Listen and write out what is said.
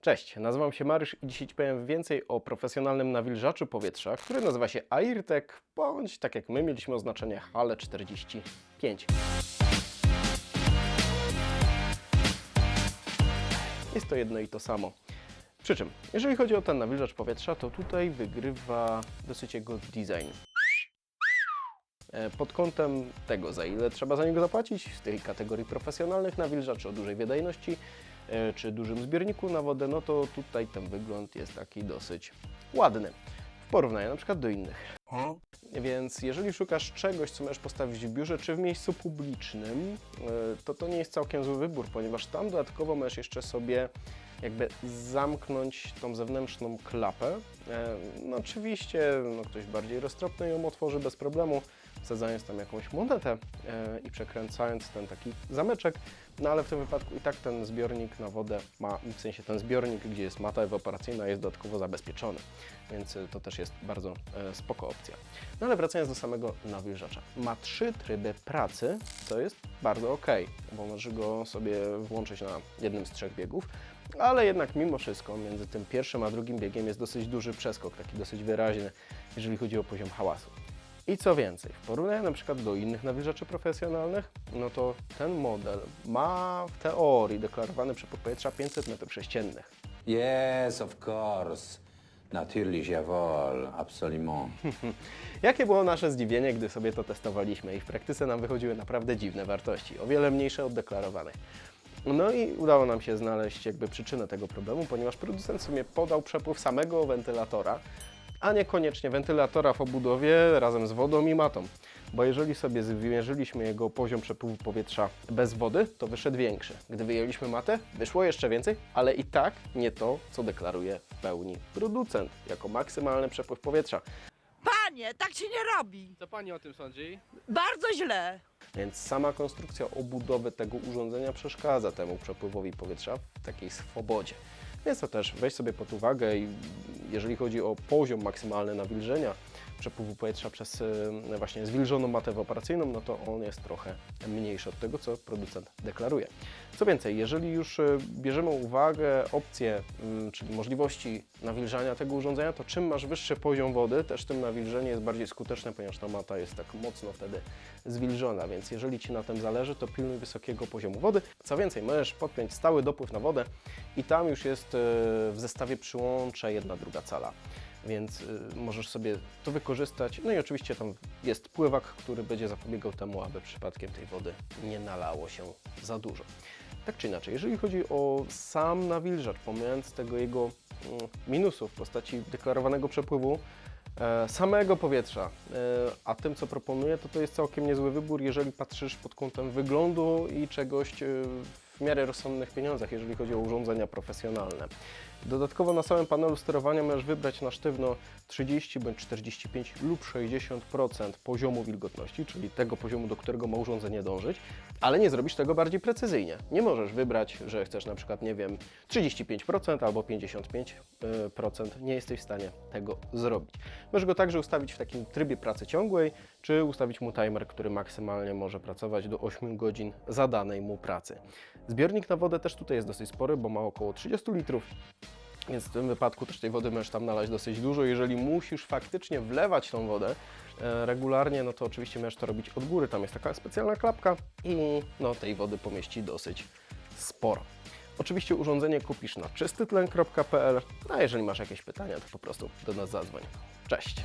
Cześć, nazywam się Mariusz i dzisiaj powiem więcej o profesjonalnym nawilżaczu powietrza, który nazywa się AirTech, bądź tak jak my mieliśmy oznaczenie HALE 45. Jest to jedno i to samo. Przy czym, jeżeli chodzi o ten nawilżacz powietrza, to tutaj wygrywa dosyć jego design. E, Pod kątem tego, za ile trzeba za niego zapłacić, w tej kategorii profesjonalnych nawilżaczy o dużej wydajności czy dużym zbiorniku na wodę, no to tutaj ten wygląd jest taki dosyć ładny w porównaniu na przykład do innych. Więc jeżeli szukasz czegoś, co możesz postawić w biurze czy w miejscu publicznym, e, to to nie jest całkiem zły wybór, ponieważ tam dodatkowo możesz jeszcze sobie jakby zamknąć tą zewnętrzną klapę. E, No oczywiście no ktoś bardziej roztropny ją otworzy bez problemu, wsadzając tam jakąś monetę e, i przekręcając ten taki zameczek, no ale w tym wypadku i tak ten zbiornik na wodę ma, w sensie ten zbiornik, gdzie jest mata ewaporacyjna jest dodatkowo zabezpieczony, więc e, to też jest bardzo e, spoko opcja. No ale wracając do samego nawilżacza. Ma trzy tryby pracy, co jest bardzo ok, bo możesz go sobie włączyć na jednym z trzech biegów, ale jednak mimo wszystko między tym pierwszym a drugim biegiem jest dosyć duży przeskok, taki dosyć wyraźny, jeżeli chodzi o poziom hałasu. I co więcej, w porównaniu na przykład do innych nawilżaczy profesjonalnych, no to ten model ma w teorii deklarowany przepływ powietrza 500 m3. Yes, of course. Natürlich, jawohl, absolument. Jakie było nasze zdziwienie, gdy sobie to testowaliśmy i w praktyce nam wychodziły naprawdę dziwne wartości, o wiele mniejsze od deklarowanych. No i udało nam się znaleźć jakby przyczynę tego problemu, ponieważ producent sobie podał przepływ samego wentylatora, a niekoniecznie wentylatora w obudowie razem z wodą i matą. Bo jeżeli sobie zmierzyliśmy jego poziom przepływu powietrza bez wody, to wyszedł większy. Gdy wyjęliśmy matę, wyszło jeszcze więcej, ale i tak nie to, co deklaruje w pełni producent jako maksymalny przepływ powietrza. Panie, tak się nie robi. Co pani o tym sądzi? Bardzo źle. Więc sama konstrukcja obudowy tego urządzenia przeszkadza temu przepływowi powietrza w takiej swobodzie. Więc to też weź sobie pod uwagę i jeżeli chodzi o poziom maksymalny nawilżenia przepływu powietrza przez e, właśnie zwilżoną matę ewaporacyjną, no to on jest trochę mniejszy od tego, co producent deklaruje. Co więcej, jeżeli już e, bierzemy uwagę opcje, mm, czyli możliwości nawilżania tego urządzenia, to czym masz wyższy poziom wody, też tym nawilżenie jest bardziej skuteczne, ponieważ ta mata jest tak mocno wtedy zwilżona, więc jeżeli Ci na tym zależy, to pilnuj wysokiego poziomu wody. Co więcej, możesz podpiąć stały dopływ na wodę i tam już jest e, w zestawie przyłącza jedna druga cala. Więc y, możesz sobie to wykorzystać. No i oczywiście tam jest pływak, który będzie zapobiegał temu, aby przypadkiem tej wody nie nalało się za dużo. Tak czy inaczej, jeżeli chodzi o sam nawilżacz, pomijając tego jego mm, minusów w postaci deklarowanego przepływu, e, samego powietrza, e, a tym co proponuję, to to jest całkiem niezły wybór, jeżeli patrzysz pod kątem wyglądu i czegoś e, w miarę rozsądnych pieniądzach, jeżeli chodzi o urządzenia profesjonalne. Dodatkowo na samym panelu sterowania możesz wybrać na sztywno 30 bądź 45 lub 60% poziomu wilgotności, czyli tego poziomu, do którego ma urządzenie dążyć, ale nie zrobisz tego bardziej precyzyjnie. Nie możesz wybrać, że chcesz na przykład, nie wiem, 35% albo 55%. Nie jesteś w stanie tego zrobić. Możesz go także ustawić w takim trybie pracy ciągłej, czy ustawić mu timer, który maksymalnie może pracować do 8 godzin zadanej mu pracy. Zbiornik na wodę też tutaj jest dosyć spory, bo ma około 30 litrów. Więc w tym wypadku też tej wody możesz tam nalać dosyć dużo. Jeżeli musisz faktycznie wlewać tą wodę e, regularnie, no to oczywiście możesz to robić od góry. Tam jest taka specjalna klapka i no, tej wody pomieści dosyć sporo. Oczywiście urządzenie kupisz na czystytlen.pl, a jeżeli masz jakieś pytania, to po prostu do nas zadzwoń. Cześć!